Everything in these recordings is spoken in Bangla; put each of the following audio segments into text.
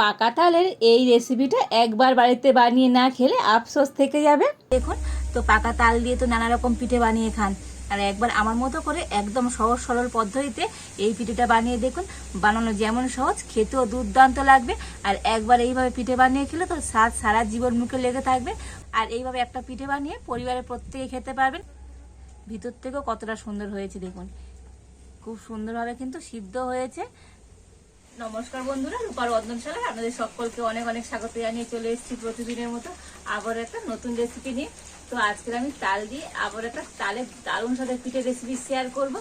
পাকা তালের এই রেসিপিটা একবার বাড়িতে বানিয়ে না খেলে আফসোস থেকে যাবে। দেখুন, তো পাকা তাল দিয়ে তো নানা রকম পিঠে বানিয়ে খান। আর একবার আমার মতো করে একদম সহজ সরল পদ্ধতিতে এই পিঠেটা বানিয়ে দেখুন। বানানো যেমন সহজ, খেতেও দুর্দান্ত লাগবে। আর একবার এইভাবে পিঠে বানিয়ে খেলে তো স্বাদ সারা জীবন মুখে লেগে থাকবে। আর এইভাবে একটা পিঠে বানিয়ে পরিবারের প্রত্যেকে খেতে পারবেন। ভিতর থেকেও কতটা সুন্দর হয়েছে দেখুন। খুব সুন্দরভাবে কিন্তু সিদ্ধ হয়েছে। নমস্কার বন্ধুরা, রূপার রন্ধনশালা আপনাদের সকলকে অনেক অনেক স্বাগত জানিয়ে চলে এসেছি প্রতিদিনের মতো আবার একটা নতুন রেসিপি নিয়ে। তো আজকে আমি তাল দিয়ে আবার একটা তালের দারুণ সাথে পিঠের রেসিপি শেয়ার করব।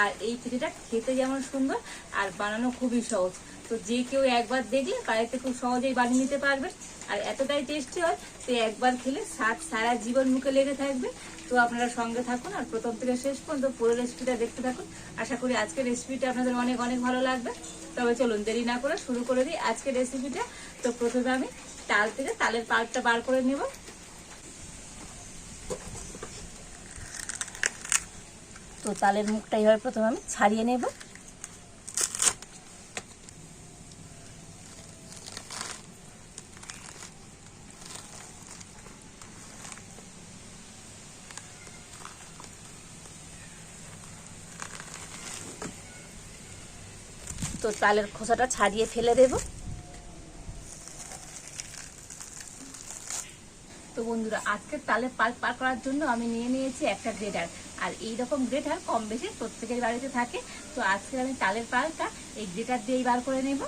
আর এই পিঠেটা খেতে যেমন সুন্দর আর বানানো খুবই সহজ। তো যে কেউ একবার দেখলে বাড়িতে খুব সহজেই বানিয়ে নিতে পারবে। আর এতটাই টেস্টি হয় সে একবার খেলে স্বাদ সারা জীবন মুখে লেগে থাকবে। তো আপনারা সঙ্গে থাকুন আর প্রথম থেকে শেষ পর্যন্ত পুরো রেসিপিটা দেখতে থাকুন। আশা করি আজকের রেসিপিটা আপনাদের অনেক অনেক ভালো লাগবে। তবে চলুন দেরি না করে শুরু করে দিই আজকের রেসিপিটা তো প্রথমে আমি তাল থেকে তালের পাল্পটা বার করে নেব। তো তালের মুখটা এইভাবে প্রথমে আমি ছাড়িয়ে নেব। তো তালের খোসাটা ছাড়িয়ে ফেলে দেব। তো বন্ধুরা আজকে তালের পাল পার করার জন্য আমি নিয়ে নিয়েছি একটা গ্রেটার। আর এই রকম গ্রেটার কম বেশি প্রত্যেকের বাড়িতে থাকে। তো আজকে আমি তালের পালটা এই গ্রেটার দিয়েই বার করে নেব।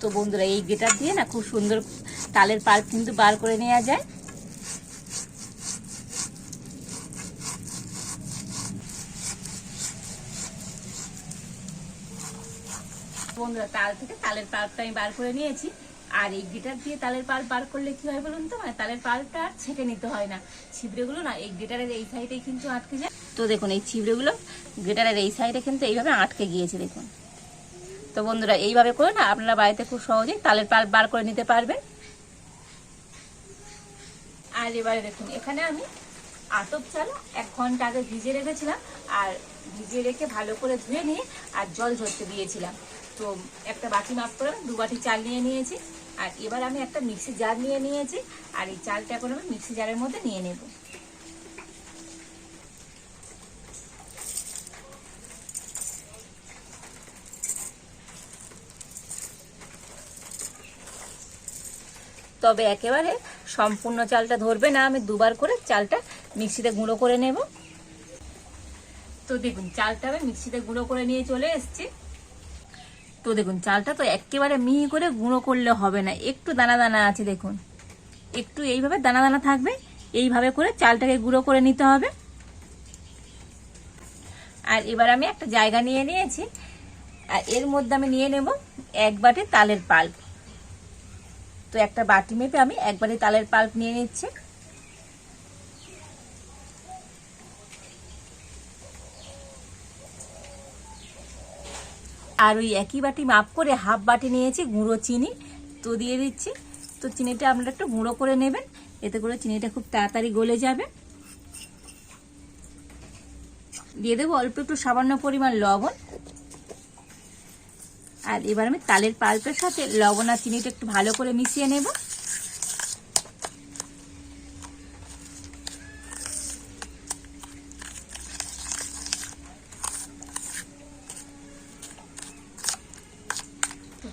তো বন্ধুরা, এই গ্রেটার দিয়ে না খুব সুন্দর তালের পাল্প কিন্তু বার করে নেওয়া যায়। বন্ধুরা, তাল থেকে তালের পাল্পটা আমি বার করে নিয়েছি। আর এই গ্রেটার দিয়ে তালের পাল্প বার করলে কি হয় বলুন তো? মানে তালের পাল্পটা আর ছেঁকে নিতে হয় না। ছিবড়েগুলো না, এই গ্রেটারের এই সাইডে কিন্তু আটকে যায়। তো দেখুন, এই ছিবড়েগুলো গ্রেটারের এই সাইডে কিন্তু এইভাবে আটকে গিয়েছে, দেখুন। তো বন্ধুরা, এইভাবে করে না, আপনারা বাড়িতে খুব সহজেই তালের পাল্প বার করে নিতে পারবেন। আর এবারে দেখুন, এখানে আমি আতপ চাল এক ঘণ্টা আগে ভিজে রেখেছিলাম। আর ভিজিয়ে রেখে ভালো করে ধুয়ে নিয়ে আর জল ঝরতে দিয়েছিলাম। তো একটা বাটি মাপ করে দু বাটি চাল নিয়ে নিয়েছি। আর এবার আমি একটা মিক্সি জার নিয়ে নিয়েছি। আর এই চালটা এখন আমি মিক্সি জারের মধ্যে নিয়ে নেব। তবে একেবারে সম্পূর্ণ চালটা ধরবে না, আমি দুবার করে চালটা মিক্সিতে গুঁড়ো করে নেব। তো দেখুন, চালটা আমি মিক্সিতে গুঁড়ো করে নিয়ে চলে এসেছি। তো দেখুন, চালটা তো একেবারে মিহি করে গুঁড়ো করলে হবে না। একটু দানা দানা আছে দেখুন। একটু এইভাবে দানা দানা থাকবে, এইভাবে করে চালটাকে গুঁড়ো করে নিতে হবে। আর এবার আমি একটা জায়গা নিয়ে নিয়েছি, আর এর মধ্যে আমি নিয়ে নেব এক বাটি তালের পাল্প। তো একটা বাটি মেপে আমি একবারে তালের পাল্প নিয়ে নিচ্ছি। আর ওই একই বাটি মাপ করে হাফ বাটি নিয়েছি, গুঁড়ো চিনি। তো দিয়ে দিচ্ছি। তো চিনিটা আপনারা একটু গুঁড়ো করে নেবেন। এতে করে চিনিটা খুব তাড়াতাড়ি গলে যাবে। দিয়ে দেবো অল্প একটু সামান্য পরিমাণ লবণ। আর এবার আমি তালের পাল্পের সাথে লবণ আর চিনিটা একটু ভালো করে মিশিয়ে নেব।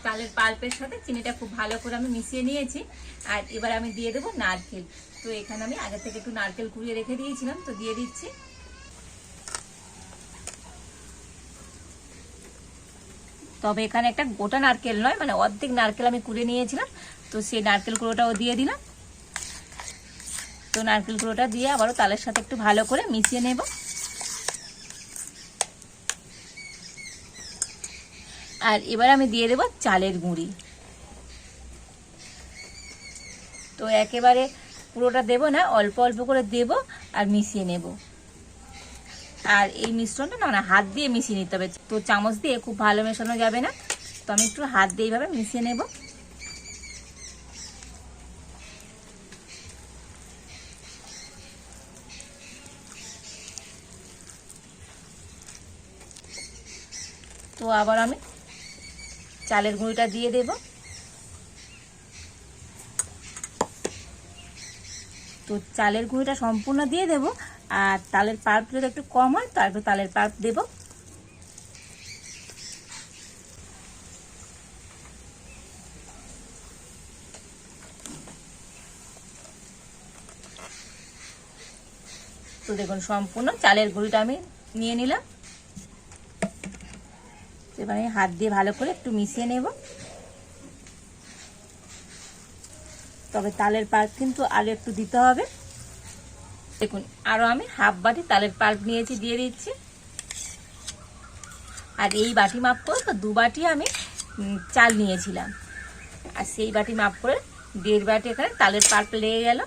তালের পাল্পের সাথে চিনিটা খুব ভালো করে আমি মিশিয়ে নিয়েছি। আর এবার আমি দিয়ে দেবো নারকেল। তো এখানে আমি আগে থেকে একটু নারকেল কুড়িয়ে রেখে দিয়েছিলাম, তো দিয়ে দিচ্ছি। তবে এখানে একটা গোটা নারকেল নয় মানে অর্ধেক নারকেল আমি কুড়ে নিয়েছিলাম, তো সেই নারকেল কুড়োটাও দিয়ে দিলাম। তো নারকেল কুড়োটা দিয়ে আবারও তালের সাথে একটু ভালো করে মিশিয়ে নেব। আর এবার আমি দিয়ে দেব চালের গুঁড়ি। তো একেবারে পুরোটা দেব না, অল্প অল্প করে দেব আর মিশিয়ে নেব। আর এই মিশ্রণটা না মানে হাত দিয়ে মিশিয়ে নিতে হবে। তো চামচ দিয়ে খুব ভালো মেশানো যাবে না, তো আমি একটু হাত দিয়ে এইভাবে মিশিয়ে নেব। তো আবার আমি চালের গুঁড়িটা দিয়ে দেব। তো চালের গুঁড়িটা সম্পূর্ণ দিয়ে দেব, আর তালের পাল্প যদি একটু কম হয় তো একটু তালের পাল্প দেব। তো দেখুন, সম্পূর্ণ চালের গুঁড়িটা আমি নিয়ে নিলাম। এবারে হাত দিয়ে ভালো করে একটু মিশিয়ে নেব। তবে তালের পাল্প কিন্তু আরও একটু দিতে হবে। দেখুন আরও আমি হাফ বাটি তালের পাল্প নিয়েছি, দিয়ে দিচ্ছি। আর এই বাটি মাপ করে তো দু বাটি আমি চাল নিয়েছিলাম। আর সেই বাটি মাপ করে দেড় বাটি এখানে তালের পাল্প লেগে গেল।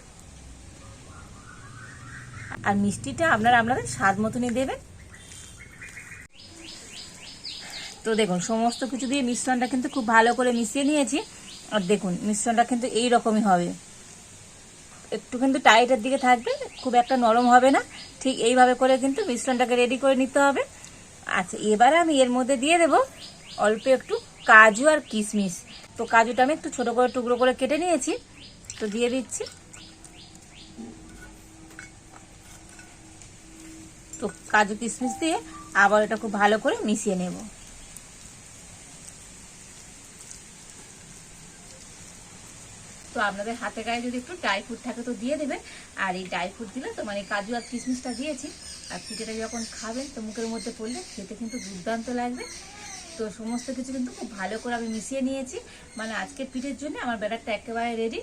আর মিষ্টিটা আপনারা আপনাদের স্বাদ মতনই দেবেন। তো দেখুন, সমস্ত কিছু দিয়ে মিশ্রণটা কিন্তু খুব ভালো করে মিশিয়ে নিয়েছি। আর দেখুন, মিশ্রণটা কিন্তু এই রকমই হবে। একটু কিন্তু টাইটের দিকে থাকবে, খুব একটা নরম হবে না। ঠিক এইভাবে করে কিন্তু মিশ্রণটাকে রেডি করে নিতে হবে। আচ্ছা এবারে আমি এর মধ্যে দিয়ে দেব অল্প একটু কাজু আর কিশমিশ। তো কাজুটা আমি একটু ছোটো করে, টুকরো করে কেটে নিয়েছি। তো দিয়ে দিচ্ছি। তো কাজু কিশমিশ দিয়ে আবার এটা খুব ভালো করে মিশিয়ে নেব। আপনাদের হাতে গায়ে যদি একটু ড্রাই ফ্রুট থাকে তো দিয়ে দেবেন। আর এই ড্রাই ফ্রুট দিলে তো মানে কাজু আর কিশমিশটা দিয়েছি। আর পিঠেটা যখন খাবেন তো মুখের মধ্যে পড়লে খেতে কিন্তু দুর্দান্ত লাগবে। তো সমস্ত কিছু কিন্তু খুব ভালো করে আমি মিশিয়ে নিয়েছি। মানে আজকের পিঠের জন্য আমার ব্যাটারটা একেবারে রেডি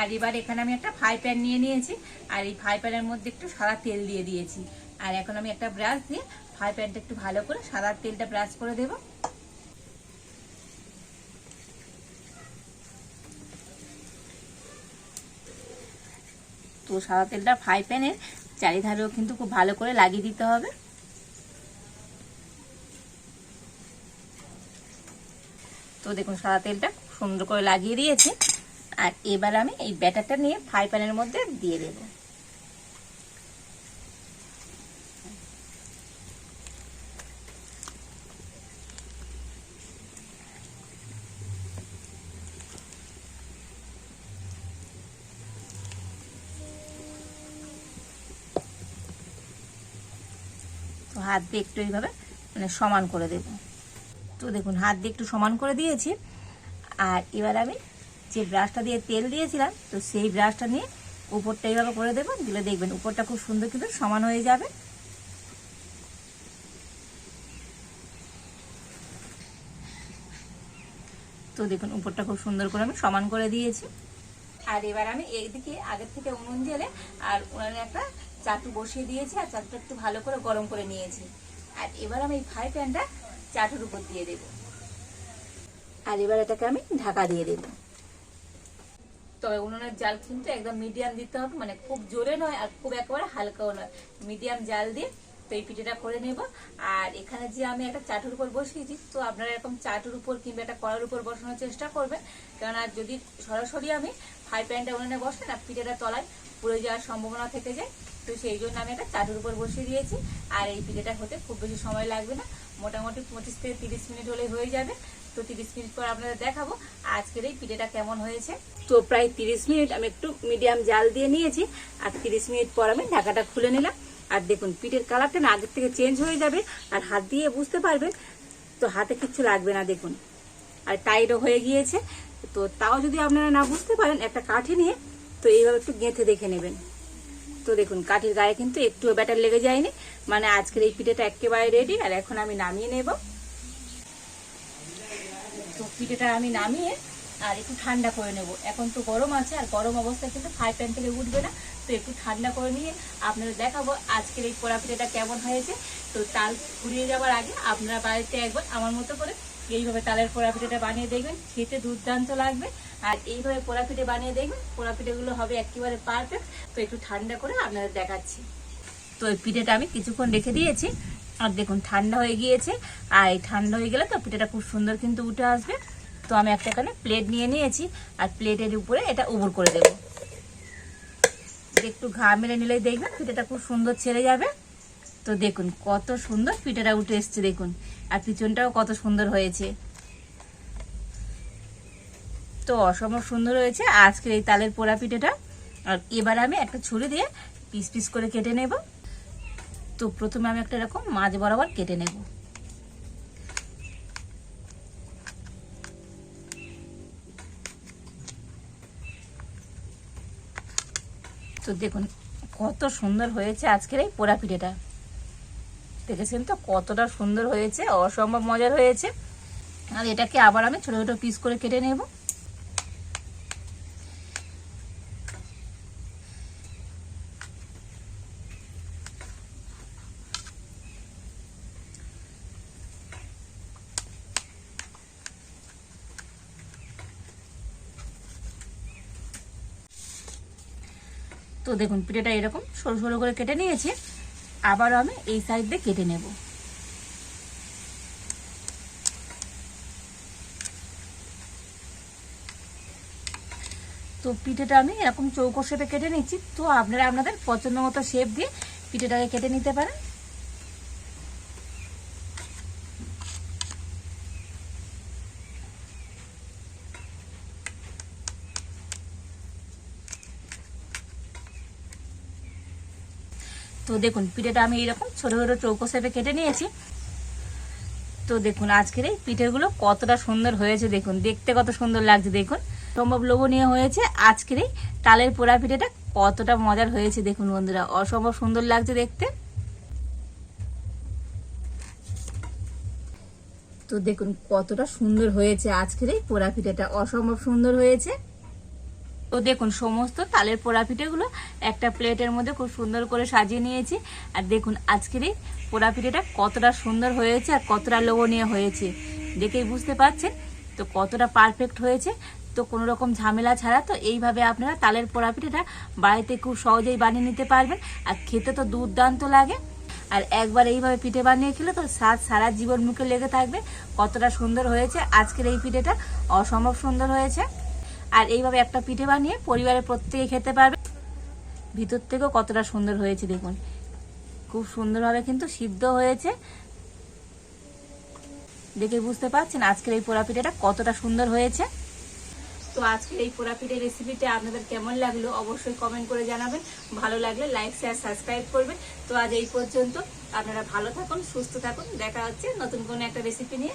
আর এবার এখানে আমি একটা ফ্রাই প্যান নিয়ে নিয়েছি। আর এই ফ্রাই প্যানের মধ্যে একটু সাদা তেল দিয়ে দিয়েছি। আর এখন আমি একটা ব্রাশ দিয়ে ফ্রাই প্যানটা একটু ভালো করে সাদা তেলটা ব্রাশ করে দেবো। তো সাদা তেলটা ফ্রাই প্যানের চারিধারেও কিন্তু খুব ভালো করে লাগিয়ে দিতে হবে। তো দেখুন, সাদা তেলটা খুব সুন্দর করে লাগিয়ে দিয়েছি। আর এবার আমি এই ব্যাটারটা নিয়ে ফ্রাই প্যানের মধ্যে দিয়ে দেব তো হাত দিয়ে একটু এইভাবে মানে সমান করে দেব। তো দেখুন, হাত দিয়ে একটু সমান করে দিয়েছি। আর এবার আমি যে ব্রাশটা দিয়ে তেল দিয়েছিলাম, তো সেই ব্রাশটা নিয়ে উপরটা এইভাবে করে দেবো। দিলে দেখবেন উপরটা খুব সুন্দর কিন্তু সমান হয়ে যাবে। তো দেখুন, উপরটা খুব সুন্দর করে আমি সমান করে দিয়েছি। আর এবার আমি এইদিকে আগের থেকে উনুন জেলে আর উনানে একটা চাটু বসিয়ে দিয়েছি আর চাটুটা একটু ভালো করে গরম করে নিয়েছি। আর এবার আমি এই ফ্রাই প্যানটা চাটুর উপর দিয়ে দেবো। আর এবার এটাকে আমি ঢাকা দিয়ে দেবো। তবে উনুনের জাল কিন্তু একদম মিডিয়াম দিতে হবে মানে খুব জোরে নয় আর খুব একেবারে হালকাও নয়। মিডিয়াম জাল দিয়ে তো এই পিঠেটা করে নেব। আর এখানে যে আমি একটা চাটুর উপর বসিয়েছি, তো আপনারা এরকম চাটুর উপর কিংবা একটা কড়ার উপর বসানোর চেষ্টা করবেন। কেননা যদি সরাসরি আমি ফ্রাই প্যানটা উনুনে বসে না পিঠেটা তলায় পুড়ে যাওয়ার সম্ভাবনা থেকে যায় তো সেই জন্য আমি একটা চাটুর উপর বসিয়ে দিয়েছি। আর এই পিঠেটা হতে খুব বেশি সময় লাগবে না। মোটামুটি পঁচিশ থেকে তিরিশ মিনিট হলে হয়ে যাবে। তো তিরিশ মিনিট পর আপনাদের দেখাবো আজকের এই পিঠেটা কেমন হয়েছে। তো প্রায় তিরিশ মিনিট আমি একটু মিডিয়াম জাল দিয়ে নিয়েছি। আর তিরিশ মিনিট পর আমি ঢাকাটা খুলে নিলাম। আর দেখুন, পিঠের কালারটা না আগের থেকে চেঞ্জ হয়ে যাবে। আর হাত দিয়ে বুঝতে পারবেন, তো হাতে কিচ্ছু লাগবে না, দেখুন। আর টাইটও হয়ে গিয়েছে। তো তাও যদি আপনারা না বুঝতে পারেন, একটা কাঠি নিয়ে, তো এইভাবে একটু গেঁথে দেখে নেবেন। তো দেখুন, কাঠির গায়ে কিন্তু একটুও ব্যাটার লেগে যায়নি। মানে আজকের এই পিঠেটা একেবারে রেডি আর এখন আমি নামিয়ে নেব। তো পিঠেটা আমি নামিয়ে আর একটু ঠান্ডা করে নেব। এখন তো গরম আছে, আর গরম অবস্থায় কিন্তু ফ্রাই প্যান থেকে উঠবে না। তো একটু ঠান্ডা করে নিয়ে আপনারা দেখাবো আজকের এই পোড়া পিঠেটা কেমন হয়েছে। তো তাল ঘুরিয়ে যাওয়ার আগে আপনারা বাড়িতে একবার আমার মতো করে এইভাবে তালের পোড়া পিঠেটা বানিয়ে দেখবেন, খেতে দুর্দান্ত লাগবে। আর এইভাবে পোড়া পিঠে বানিয়ে দেখবেন পোড়া পিঠেগুলো হবে একেবারে পারফেক্ট তো একটু ঠান্ডা করে আপনাদের দেখাচ্ছি। তো এই পিঠেটা আমি কিছুক্ষণ রেখে দিয়েছি। আর দেখুন, ঠান্ডা হয়ে গিয়েছে। আর এই ঠান্ডা হয়ে গেলে তো পিঠেটা খুব সুন্দর কিন্তু উঠে আসবে। তো আমি একটা এখানে প্লেট নিয়ে নিয়েছি। আর প্লেটের উপরে এটা উবুর করে দেবো। একটু ঘা মেলে নিলেই দেখবেন, পিঠেটা খুব সুন্দর ছেড়ে যাবে। তো দেখুন, কত সুন্দর পিঠেটা উঠে এসছে, দেখুন। আর পিছনটাও কত সুন্দর হয়েছে। তো অসম্ভব সুন্দর হয়েছে। আজকের এই তালের পোড়া পিঠেটা। আর এবার আমি একটা ছুরি দিয়ে পিস পিস করে কেটে নেব। তো প্রথমে আমি একটা এরকম মাছ বরাবর কেটে নেব। তো দেখুন, কত সুন্দর হয়েছে আজকের এই পোড়া পিঠেটা। দেখেছেন তো? কতটা সুন্দর হয়েছে, অসম্ভব মজার হয়েছে। আর এটাকে আবার আমি ছোট ছোট পিস করে কেটে নেব। তো দেখুন, পিঠেটা এরকম সরু সরু করে কেটে নিয়েছি। আবারও আমি এই সাইড দিয়ে কেটে নেব। তো পিঠেটা আমি এরকম চৌকো শেপে কেটে নিচ্ছি। তো আপনারা আপনাদের পছন্দ মতো শেপ দিয়ে পিঠেটাকে কেটে নিতে পারেন। তো দেখুন, পিঠেটা আমি এরকম ছোটো ছোটো চৌকো সেপে কেটে নিয়েছি। তো দেখুন, আজকের এই পিঠেগুলো কতটা সুন্দর হয়েছে, দেখুন। দেখতে কত সুন্দর লাগছে, দেখুন। সম্ভব লোভনীয় হয়েছে। আজকের এই তালের পোড়া পিঠেটা কতটা মজার হয়েছে, দেখুন বন্ধুরা। অসম্ভব সুন্দর লাগছে দেখতে। তো দেখুন, কতটা সুন্দর হয়েছে আজকের এই পোড়া পিঠেটা। অসম্ভব সুন্দর হয়েছে। তো দেখুন, সমস্ত তালের পোড়া পিঠেগুলো একটা প্লেটের মধ্যে খুব সুন্দর করে সাজিয়ে নিয়েছি। আর দেখুন, আজকের এই পোড়া পিঠেটা কতটা সুন্দর হয়েছে আর কতটা লোভনীয় হয়েছে। দেখেই বুঝতে পারছেন? তো কতটা পারফেক্ট হয়েছে? তো কোনো রকম ঝামেলা ছাড়া তো এইভাবে আপনারা তালের পোড়া পিঠেটা বাড়িতে খুব সহজেই বানিয়ে নিতে পারবেন। আর খেতে তো দুর্দান্ত লাগে। আর একবার এইভাবে পিঠে বানিয়ে খেলে তো স্বাদ সারা জীবন মুখে লেগে থাকবে। কতটা সুন্দর হয়েছে আজকের এই পিঠেটা। অসম্ভব সুন্দর হয়েছে। আর এইভাবে একটা পিঠে বানিয়ে পরিবারের প্রত্যেকে খেতে পারবে। ভিতর থেকেও কতটা সুন্দর হয়েছে দেখুন। খুব সুন্দরভাবে কিন্তু সিদ্ধ হয়েছে। দেখে বুঝতে পারছেন আজকের এই পোড়া পিঠেটা কতটা সুন্দর হয়েছে। তো আজকের এই পোড়া পিঠের রেসিপিটা আপনাদের কেমন লাগল অবশ্যই কমেন্ট করে জানাবেন। ভালো লাগলে লাইক, শেয়ার, সাবস্ক্রাইব করবেন। তো আজ এই পর্যন্ত আপনারা ভালো থাকুন, সুস্থ থাকুন। দেখা হচ্ছে নতুন কোনো একটা রেসিপি নিয়ে।